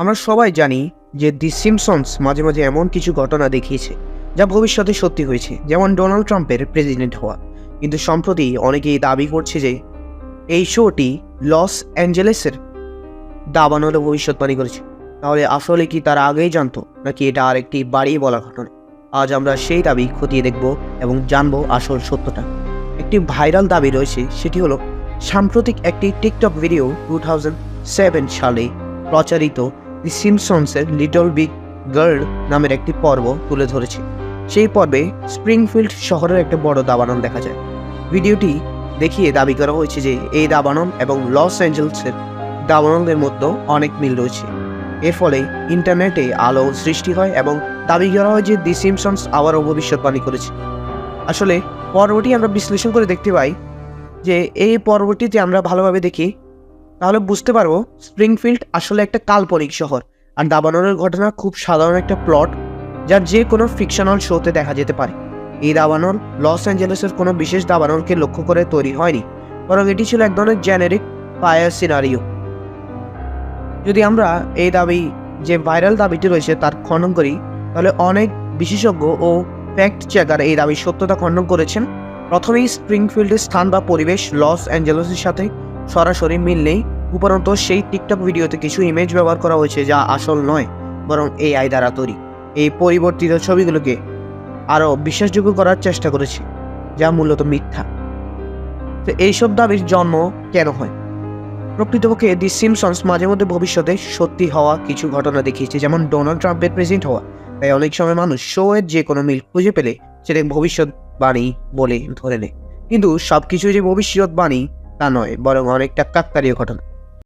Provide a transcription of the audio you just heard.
আমরা সবাই জানি যে দি সিমসন্স মাঝে মাঝে এমন কিছু ঘটনা দেখিয়েছে যা ভবিষ্যতে সত্যি হয়েছে, যেমন ডোনাল্ড ট্রাম্পের প্রেসিডেন্ট হওয়া। কিন্তু সম্প্রতি অনেকেই দাবি করছে যে এই শোটি লস অ্যাঞ্জেলেসের দাবানোর ভবিষ্যৎবাণী করেছে। তাহলে আসলে কি তারা আগেই জানতো, নাকি এটা আর একটি বাড়িয়ে বলা ঘটনা? আজ আমরা সেই দাবি খতিয়ে দেখব এবং জানব আসল সত্যটা। একটি ভাইরাল দাবি রয়েছে, সেটি হলো, সাম্প্রতিক একটি টিকটক ভিডিও টু সেভেন সালে প্রচারিত দি সিমসন্সের লিটল বিগ গার্ল নামের একটি পর্ব তুলে ধরেছে। সেই পর্বে স্প্রিংফিল্ড শহরের একটা বড় দাবানল দেখা যায়। ভিডিওটি দেখিয়ে দাবি করা হয়েছে যে এই দাবানল এবং লস অ্যাঞ্জেলসের দাবানলের মধ্যে অনেক মিল রয়েছে। এর ফলে ইন্টারনেটে আলো সৃষ্টি হয় এবং দাবি করা হয় যে দি সিমসন্স আবারও ভবিষ্যৎবাণী করেছে। আসলে পর্বটি আমরা বিশ্লেষণ করে দেখতে পাই যে এই পর্বটিতে আমরা ভালোভাবে দেখি তাহলে বুঝতে পারব স্প্রিংফিল্ড আসলে একটা কাল্পনিক শহর আর দাবানলের ঘটনা খুব সাধারণ একটা প্লট যার যে কোনো ফিকশনাল শোতে দেখা যেতে পারে। এই দাবানল লস অ্যাঞ্জেলেসের কোনো বিশেষ দাবানলকে লক্ষ্য করে তৈরি হয়নি, বরং এটি ছিল এক ধরনের জেনেরিক ফায়ার সিনারিও যদি আমরা এই দাবি, যে ভাইরাল দাবিটি রয়েছে তার খণ্ডন করি, তাহলে অনেক বিশেষজ্ঞ ও ফ্যাক্ট চেকার এই দাবির সত্যতা খণ্ডন করেছেন। প্রথমেই স্প্রিংফিল্ডের স্থান বা পরিবেশ লস অ্যাঞ্জেলসের সাথে সরাসরি মিল নেই, উপরন্ত সেই টিকটক ভিডিওতে কিছু ইমেজ ব্যবহার করা হয়েছে যা আসল নয়, বরং এআই দ্বারা তৈরি। এই পরিবর্তিত ছবিগুলোকে আরও বিশ্বাসযোগ্য করার চেষ্টা করেছে, যা মূলত মিথ্যা। তো এইসব দাবির জন্ম কেন হয়? প্রকৃতপক্ষে দি সিমসন্স মাঝে মধ্যে ভবিষ্যতে সত্যি হওয়া কিছু ঘটনা দেখিয়েছে, যেমন ডোনাল্ড ট্রাম্পের প্রেসিডেন্ট হওয়া। তাই অনেক সময় মানুষ শো এর যে কোনো মিল খুঁজে পেলে সেটা ভবিষ্যৎবাণী বলে ধরে নেয়। কিন্তু সব কিছু যে ভবিষ্যৎবাণী তা নয় বরং অনেকটা কাকতারীয় ঘটনা।